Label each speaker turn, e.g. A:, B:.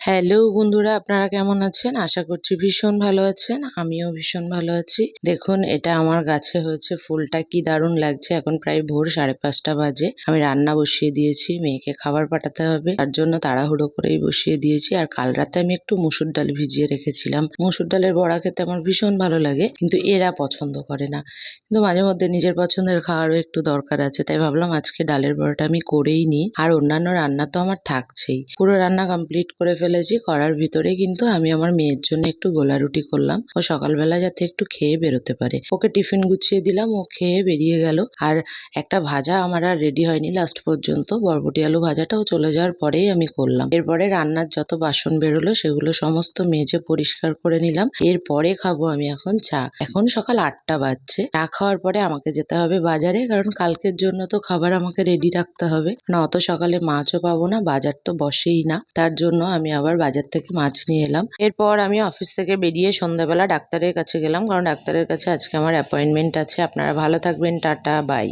A: Hello বন্ধুরা, আপনারা কেমন আছেন? আশা করছি ভীষণ ভালো আছেন, আমিও ভীষণ ভালো আছি। দেখুন, এটা আমার গাছে হয়েছে, ফুলটা কি দারুণ লাগছে। এখন প্রায় ভোর সাড়ে পাঁচটা বাজে। আমি রান্না বসিয়ে দিয়েছি, মেয়েকে খাবার পাঠাতে হবে। তার জন্য তাড়াহুড়ো করেই বসিয়ে দিয়েছি। আর কাল রাতে আমি একটু মুসুর ডাল ভিজিয়ে রেখেছিলাম। মুসুর ডালের বড়া খেতে আমার ভীষণ ভালো লাগে, কিন্তু এরা পছন্দ করে না। কিন্তু মাঝে মধ্যে নিজের পছন্দের খাওয়ারও একটু দরকার আছে, তাই ভাবলাম আজকে ডালের বড়াটা আমি করেই নিই। আর অন্যান্য রান্না তো আমার থাকছেই। পুরো রান্না কমপ্লিট করে ফেলেছি করার ভিতরে কিন্তু আমি আমার মেয়ের জন্য একটু গোলা রুটি করলাম। ও সকালবেলা যাতে একটু খেয়ে বেরোতে পারে। ওকে টিফিন গুছিয়ে দিলাম, ও খেয়ে বেরিয়ে গেল। আর একটা ভাজা আমার আর রেডি হয়নি লাস্ট পর্যন্ত। বরবটি আলু ভাজাটাও চলে যাওয়ার পরেই আমি করলাম। এরপরে রান্নার যত বাসন বেরোলো সেগুলো সমস্ত মেজে পরিষ্কার করে নিলাম। এরপরে খাব আমি এখন চা। এখন সকাল আটটা বাজছে। চা খাওয়ার পরে আমাকে যেতে হবে বাজারে, কারণ কালকের জন্য তো খাবার আমাকে রেডি রাখতে হবে। না, অত সকালে মাছও পাবো না, বাজার তো বসেই না। তার জন্য আমি আবার বাজার থেকে মাছ নিয়ে এলাম। এরপর আমি অফিস থেকে বেরিয়ে সন্ধ্যাবেলা ডাক্তারের কাছে গেলাম, কারণ ডাক্তারের কাছে আজকে আমার অ্যাপয়েন্টমেন্ট আছে। আপনারা ভালো থাকবেন, টাটা বাই